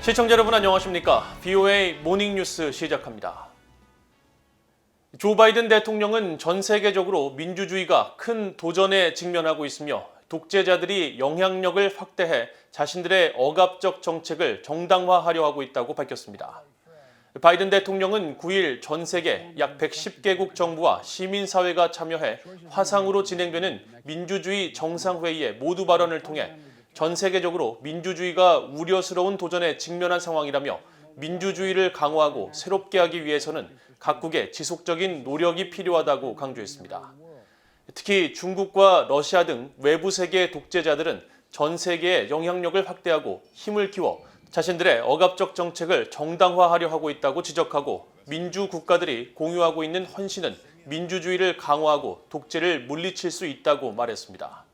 시청자 여러분 안녕하십니까? BOA 모닝뉴스 시작합니다. 조 바이든 대통령은 전 세계적으로 민주주의가 큰 도전에 직면하고 있으며 독재자들이 영향력을 확대해 자신들의 억압적 정책을 정당화하려 하고 있다고 밝혔습니다. 바이든 대통령은 9일 전 세계 약 110개국 정부와 시민사회가 참여해 화상으로 진행되는 민주주의 정상회의의 모두 발언을 통해 전 세계적으로 민주주의가 우려스러운 도전에 직면한 상황이라며 민주주의를 강화하고 새롭게 하기 위해서는 각국의 지속적인 노력이 필요하다고 강조했습니다. 특히 중국과 러시아 등 외부 세계 독재자들은 전 세계의 영향력을 확대하고 힘을 키워 자신들의 억압적 정책을 정당화하려 하고 있다고 지적하고 민주 국가들이 공유하고 있는 헌신은 민주주의를 강화하고 독재를 물리칠 수 있다고 말했습니다.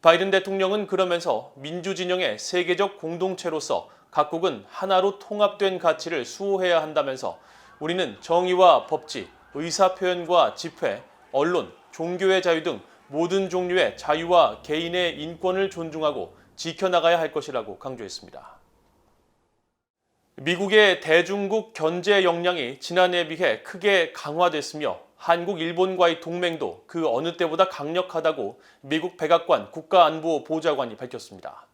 바이든 대통령은 그러면서 민주진영의 세계적 공동체로서 각국은 하나로 통합된 가치를 수호해야 한다면서 우리는 정의와 법治, 의사표현과 집회, 언론, 종교의 자유 등 모든 종류의 자유와 개인의 인권을 존중하고 지켜나가야 할 것이라고 강조했습니다. 미국의 대중국 견제 역량이 지난해에 비해 크게 강화됐으며 한국, 일본과의 동맹도 그 어느 때보다 강력하다고 미국 백악관 국가안보 보좌관이 밝혔습니다.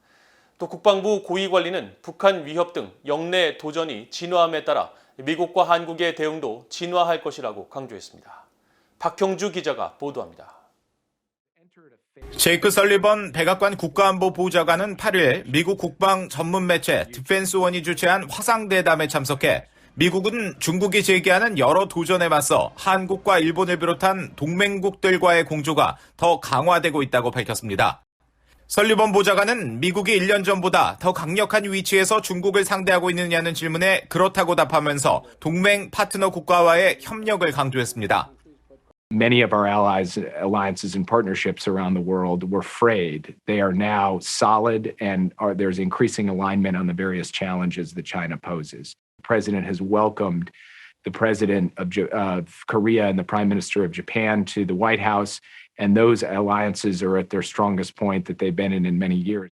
또 국방부 고위 관리는 북한 위협 등 영내 도전이 진화함에 따라 미국과 한국의 대응도 진화할 것이라고 강조했습니다. 박형주 기자가 보도합니다. 제이크 설리번 백악관 국가안보 보좌관은 8일 미국 국방 전문 매체 디펜스원이 주최한 화상대담에 참석해 미국은 중국이 제기하는 여러 도전에 맞서 한국과 일본을 비롯한 동맹국들과의 공조가 더 강화되고 있다고 밝혔습니다. 설리번 보좌관은 미국이 1년 전보다 더 강력한 위치에서 중국을 상대하고 있느냐는 질문에 그렇다고 답하면서 동맹 파트너 국가와의 협력을 강조했습니다. many of our allies, alliances, and partnerships around the world were frayed. They are now solid, and are, there's increasing alignment on the various challenges that China poses. President has welcomed the president of, of Korea and the prime minister of Japan to the White House, and those alliances are at their strongest point that they've been in in many years.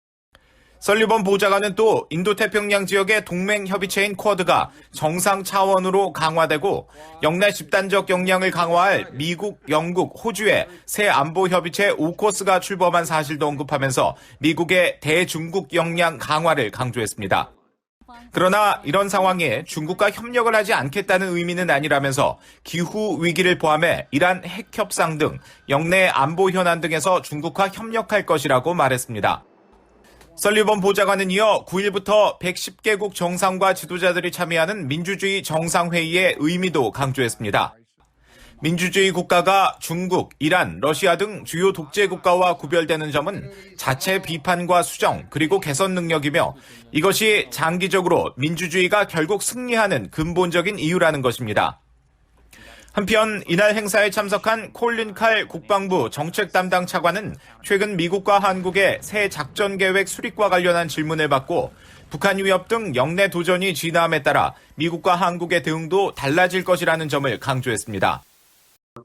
설리번 보좌관은 또 인도태평양 지역의 동맹 협의체인 쿼드가 정상 차원으로 강화되고 영내 집단적 역량을 강화할 미국, 영국, 호주의 새 안보 협의체 오코스가 출범한 사실도 언급하면서 미국의 대중국 역량 강화를 강조했습니다. 그러나 이런 상황에 중국과 협력을 하지 않겠다는 의미는 아니라면서 기후 위기를 포함해 이란 핵 협상 등 영내 안보 현안 등에서 중국과 협력할 것이라고 말했습니다. 설리번 보좌관은 이어 9일부터 110개국 정상과 지도자들이 참여하는 민주주의 정상회의의 의미도 강조했습니다. 민주주의 국가가 중국, 이란, 러시아 등 주요 독재 국가와 구별되는 점은 자체 비판과 수정 그리고 개선 능력이며 이것이 장기적으로 민주주의가 결국 승리하는 근본적인 이유라는 것입니다. 한편 이날 행사에 참석한 콜린 칼 국방부 정책 담당 차관은 최근 미국과 한국의 새 작전 계획 수립과 관련한 질문을 받고 북한 위협 등 영내 도전이 진화함에 따라 미국과 한국의 대응도 달라질 것이라는 점을 강조했습니다.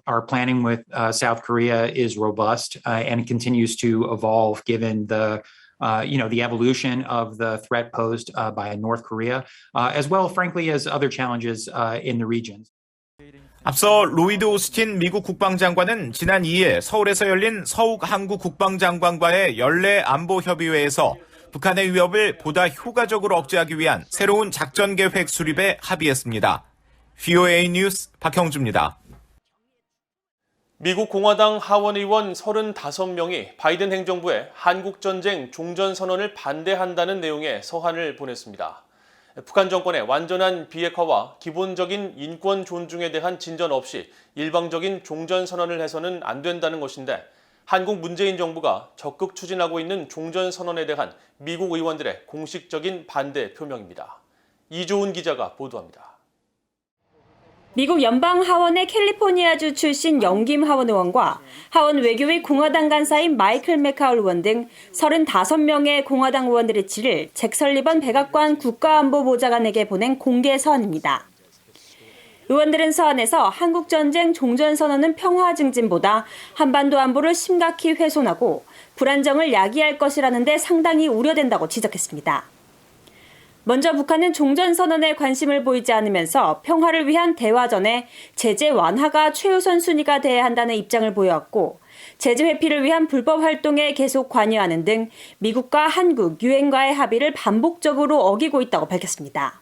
Our planning with uh, South Korea is robust uh, and continues to evolve given the uh, you know the evolution of the threat posed uh, by North Korea, uh, as well, frankly, as other challenges uh, in the region. 앞서 로이드 오스틴 미국 국방장관은 지난 2일 서울에서 열린 서욱 한국 국방장관과의 연례 안보 협의회에서 북한의 위협을 보다 효과적으로 억제하기 위한 새로운 작전 계획 수립에 합의했습니다. VOA 뉴스 박형주입니다. 미국 공화당 하원 의원 35명이 바이든 행정부에 한국 전쟁 종전 선언을 반대한다는 내용의 서한을 보냈습니다. 북한 정권의 완전한 비핵화와 기본적인 인권 존중에 대한 진전 없이 일방적인 종전 선언을 해서는 안 된다는 것인데 한국 문재인 정부가 적극 추진하고 있는 종전 선언에 대한 미국 의원들의 공식적인 반대 표명입니다. 이조은 기자가 보도합니다. 미국 연방 하원의 캘리포니아주 출신 영김 하원 의원과 하원 외교위 공화당 간사인 마이클 맥카울 의원 등 35명의 공화당 의원들의 질을 잭 설리번 백악관 국가안보보좌관에게 보낸 공개 서한입니다. 의원들은 서한에서 한국전쟁 종전선언은 평화 증진보다 한반도 안보를 심각히 훼손하고 불안정을 야기할 것이라는데 상당히 우려된다고 지적했습니다. 먼저 북한은 종전선언에 관심을 보이지 않으면서 평화를 위한 대화전에 제재 완화가 최우선 순위가 돼야 한다는 입장을 보여왔고 제재 회피를 위한 불법 활동에 계속 관여하는 등 미국과 한국, 유엔과의 합의를 반복적으로 어기고 있다고 밝혔습니다.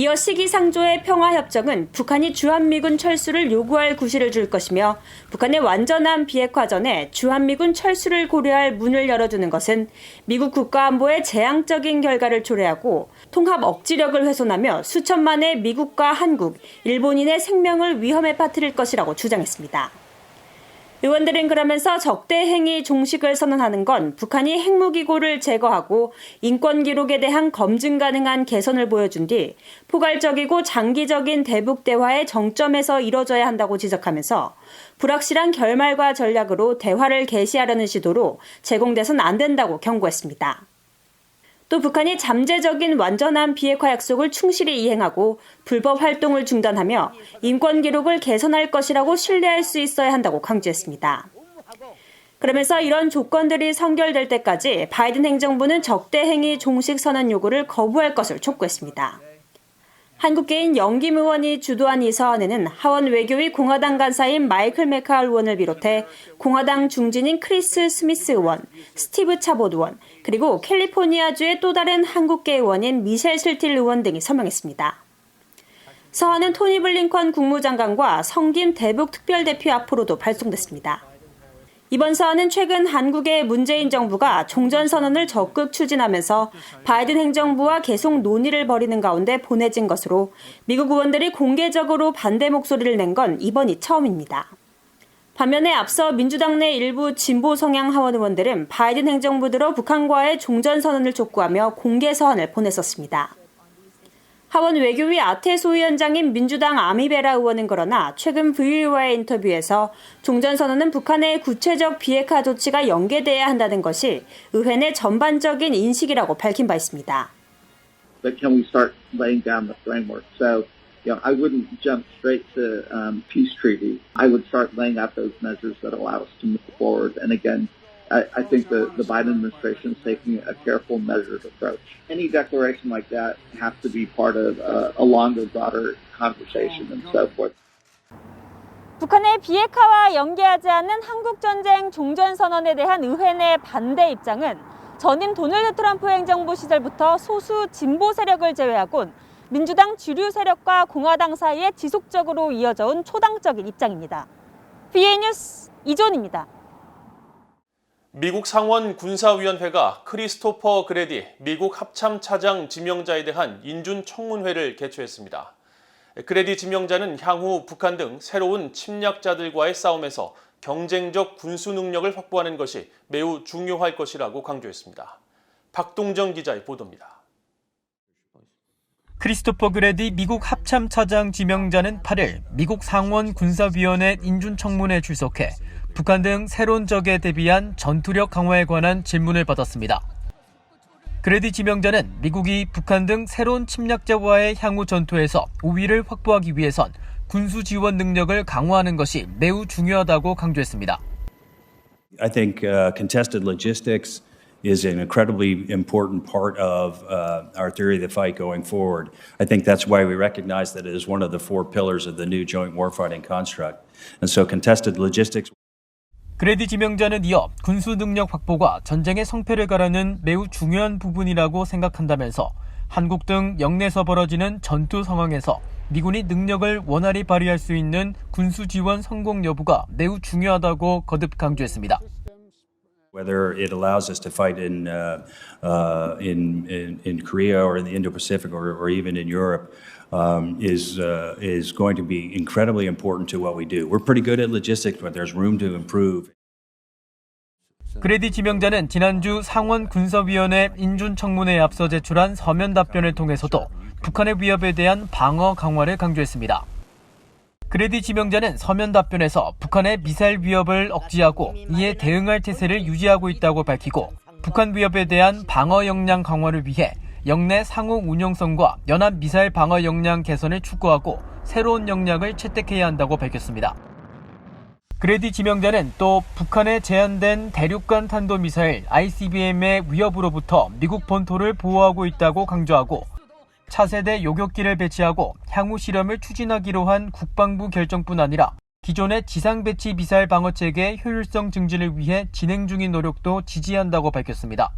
이어 시기상조의 평화협정은 북한이 주한미군 철수를 요구할 구실을 줄 것이며 북한의 완전한 비핵화 전에 주한미군 철수를 고려할 문을 열어두는 것은 미국 국가안보의 재앙적인 결과를 초래하고 통합 억지력을 훼손하며 수천만의 미국과 한국, 일본인의 생명을 위험에 빠뜨릴 것이라고 주장했습니다. 의원들은 그러면서 적대 행위 종식을 선언하는 건 북한이 핵무기고를 제거하고 인권 기록에 대한 검증 가능한 개선을 보여준 뒤 포괄적이고 장기적인 대북 대화의 정점에서 이뤄져야 한다고 지적하면서 불확실한 결말과 전략으로 대화를 개시하려는 시도로 제공돼선 안 된다고 경고했습니다. 또 북한이 잠재적인 완전한 비핵화 약속을 충실히 이행하고 불법 활동을 중단하며 인권 기록을 개선할 것이라고 신뢰할 수 있어야 한다고 강조했습니다. 그러면서 이런 조건들이 선결될 때까지 바이든 행정부는 적대 행위 종식 선언 요구를 거부할 것을 촉구했습니다. 한국계인 영김 의원이 주도한 이 서한에는 하원 외교위 공화당 간사인 마이클 메카울 의원을 비롯해 공화당 중진인 크리스 스미스 의원, 스티브 차봇 의원, 그리고 캘리포니아주의 또 다른 한국계 의원인 미셸 슬틸 의원 등이 서명했습니다. 서한은 토니 블링컨 국무장관과 성김 대북 특별대표 앞으로도 발송됐습니다. 이번 서한은 최근 한국의 문재인 정부가 종전선언을 적극 추진하면서 바이든 행정부와 계속 논의를 벌이는 가운데 보내진 것으로 미국 의원들이 공개적으로 반대 목소리를 낸 건 이번이 처음입니다. 반면에 앞서 민주당 내 일부 진보 성향 하원 의원들은 바이든 행정부 들어 북한과의 종전선언을 촉구하며 공개 서한을 보냈었습니다. 하원 외교위 아테소 위원장인 민주당 아미베라 의원은 그러나 최근 VOA와의 인터뷰에서 종전선언은 북한의 구체적 비핵화 조치가 연계돼야 한다는 것이 의회 내 전반적인 인식이라고 밝힌 바 있습니다. but can we start laying down the framework? So, you know, I wouldn't jump straight to um, peace treaty. I would start laying out those measures that allow us to move forward. And again, I, I think the, the Biden administration is taking a careful, measured approach. Any declaration like that has to be part of uh, a longer, broader conversation and so forth. 북한의 비핵화와 연계하지 않은 한국전쟁 종전선언에 대한 의회 내 반대 입장은 전임 도널드 트럼프 행정부 시절부터 소수 진보 세력을 제외하곤 민주당 주류 세력과 공화당 사이에 지속적으로 이어져 온 초당적인 입장입니다. BA 뉴스 이존입니다. 미국 상원 군사위원회가 크리스토퍼 그레디 미국 합참 차장 지명자에 대한 인준 청문회를 개최했습니다. 그레디 지명자는 향후 북한 등 새로운 침략자들과의 싸움에서 경쟁적 군수 능력을 확보하는 것이 매우 중요할 것이라고 강조했습니다. 박동정 기자의 보도입니다. 크리스토퍼 그레디 미국 합참 차장 지명자는 8일 미국 상원 군사위원회 인준 청문회에 출석해 북한 등 새로운 적에 대비한 전투력 강화에 관한 질문을 받았습니다. 그레디 지명자는 미국이 북한 등 새로운 침략자와의 향후 전투에서 우위를 확보하기 위해선 군수 지원 능력을 강화하는 것이 매우 중요하다고 강조했습니다. I think uh, contested logistics is an incredibly important part of uh, our theory of the fight going forward. I think that's why we recognize that it is one of the four pillars of the new joint warfighting construct. And so contested logistics. 그레디 지명자는 이어 군수 능력 확보가 전쟁의 성패를 가르는 매우 중요한 부분이라고 생각한다면서 한국 등 영내에서 벌어지는 전투 상황에서 미군이 능력을 원활히 발휘할 수 있는 군수 지원 성공 여부가 매우 중요하다고 거듭 강조했습니다. Whether it allows us to fight in, uh, uh, in, in, in Korea or in the Indo-Pacific or, or even in Europe um, is, uh, is going to be incredibly important to what we do. We're pretty good at logistics, but there's room to improve. 그레디 지명자는 지난주 상원 군사위원회 인준 청문회에 앞서 제출한 서면 답변을 통해서도 북한의 위협에 대한 방어 강화를 강조했습니다. 그레디 지명자는 서면 답변에서 북한의 미사일 위협을 억제하고 이에 대응할 태세를 유지하고 있다고 밝히고 북한 위협에 대한 방어 역량 강화를 위해 영내 상호 운용성과 연합 미사일 방어 역량 개선을 추구하고 새로운 역량을 채택해야 한다고 밝혔습니다. 그레디 지명자는 또 북한의 제한된 대륙간 탄도미사일 ICBM의 위협으로부터 미국 본토를 보호하고 있다고 강조하고 차세대 요격기를 배치하고 향후 실험을 추진하기로 한 국방부 결정뿐 아니라 기존의 지상 배치 미사일 방어 체계 효율성 증진을 위해 진행 중인 노력도 지지한다고 밝혔습니다.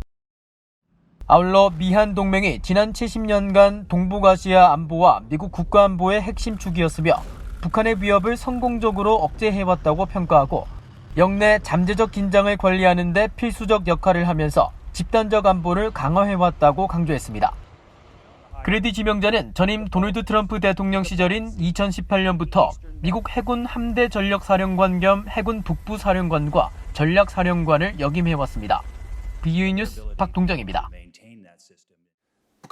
아울러 미한 동맹이 지난 70년간 동북아시아 안보와 미국 국가 안보의 핵심 축이었으며 북한의 위협을 성공적으로 억제해왔다고 평가하고 영내 잠재적 긴장을 관리하는 데 필수적 역할을 하면서 집단적 안보를 강화해왔다고 강조했습니다. 그레디 지명자는 전임 도널드 트럼프 대통령 시절인 2018년부터 미국 해군 함대 전력사령관 겸 해군 북부사령관과 전략사령관을 역임해왔습니다. BUE 뉴스 박동정입니다.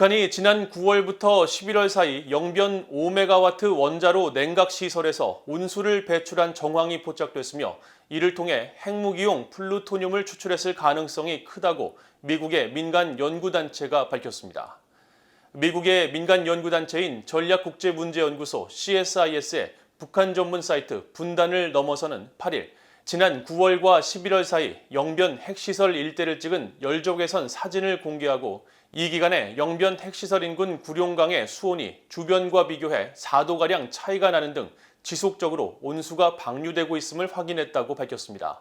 북한이 지난 9월부터 11월 사이 영변 5메가와트 원자로 냉각 시설에서 온수를 배출한 정황이 포착됐으며 이를 통해 핵무기용 플루토늄을 추출했을 가능성이 크다고 미국의 민간 연구단체가 밝혔습니다. 미국의 민간 연구단체인 전략국제문제연구소 CSIS의 북한 전문 사이트 분단을 넘어서는 8일 지난 9월과 11월 사이 영변 핵시설 일대를 찍은 열적외선 사진을 공개하고 이 기간에 영변 핵시설 인근 구룡강의 수온이 주변과 비교해 4도가량 차이가 나는 등 지속적으로 온수가 방류되고 있음을 확인했다고 밝혔습니다.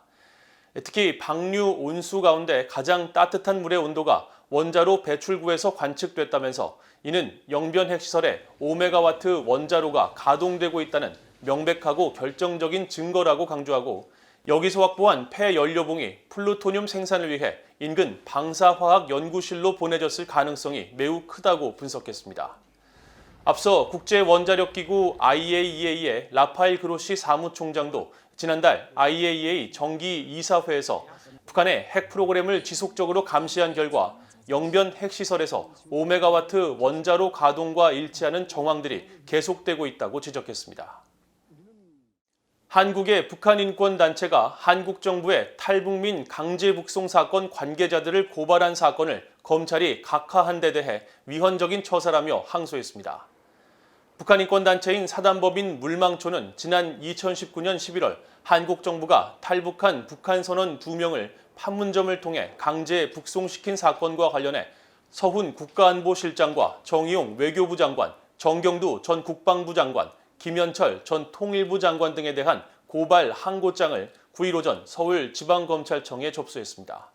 특히 방류 온수 가운데 가장 따뜻한 물의 온도가 원자로 배출구에서 관측됐다면서 이는 영변 핵시설에 5메가와트 원자로가 가동되고 있다는 명백하고 결정적인 증거라고 강조하고 여기서 확보한 폐연료봉이 플루토늄 생산을 위해 인근 방사화학 연구실로 보내졌을 가능성이 매우 크다고 분석했습니다. 앞서 국제원자력기구 IAEA의 라파엘 그로시 사무총장도 지난달 IAEA 정기 이사회에서 북한의 핵 프로그램을 지속적으로 감시한 결과 영변 핵시설에서 5메가와트 원자로 가동과 일치하는 정황들이 계속되고 있다고 지적했습니다. 한국의 북한 인권 단체가 한국 정부의 탈북민 강제 북송 사건 관계자들을 고발한 사건을 검찰이 각하한 데 대해 위헌적인 처사라며 항소했습니다. 북한 인권 단체인 사단법인 물망초는 지난 2019년 11월 한국 정부가 탈북한 북한 선원 2명을 판문점을 통해 강제 북송시킨 사건과 관련해 서훈 국가안보실장과 정의용 외교부 장관, 정경두 전 국방부 장관, 김현철 전 통일부 장관 등에 대한 고발 항고장을 9일 오전 서울지방검찰청에 접수했습니다.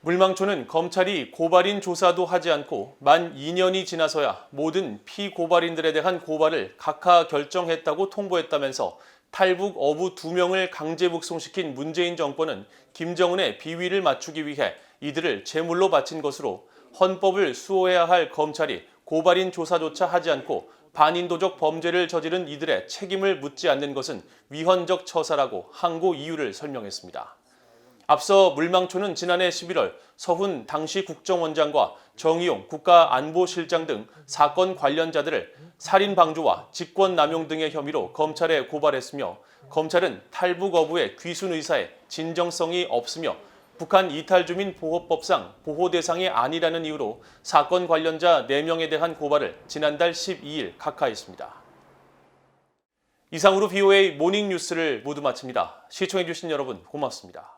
물망초는 검찰이 고발인 조사도 하지 않고 만 2년이 지나서야 모든 피고발인들에 대한 고발을 각하 결정했다고 통보했다면서 탈북 어부 2명을 강제 북송시킨 문재인 정권은 김정은의 비위를 맞추기 위해 이들을 제물로 바친 것으로 헌법을 수호해야 할 검찰이 고발인 조사조차 하지 않고 반인도적 범죄를 저지른 이들의 책임을 묻지 않는 것은 위헌적 처사라고 항고 이유를 설명했습니다. 앞서 물망초는 지난해 11월 서훈 당시 국정원장과 정의용 국가안보실장 등 사건 관련자들을 살인 방조와 직권 남용 등의 혐의로 검찰에 고발했으며 검찰은 탈북 어부의 귀순 의사에 진정성이 없으며 북한 이탈 주민 보호법상 보호 대상이 아니라는 이유로 사건 관련자 4명에 대한 고발을 지난달 12일 각하했습니다. 이상으로 BOA 모닝 뉴스를 모두 마칩니다. 시청해주신 여러분 고맙습니다.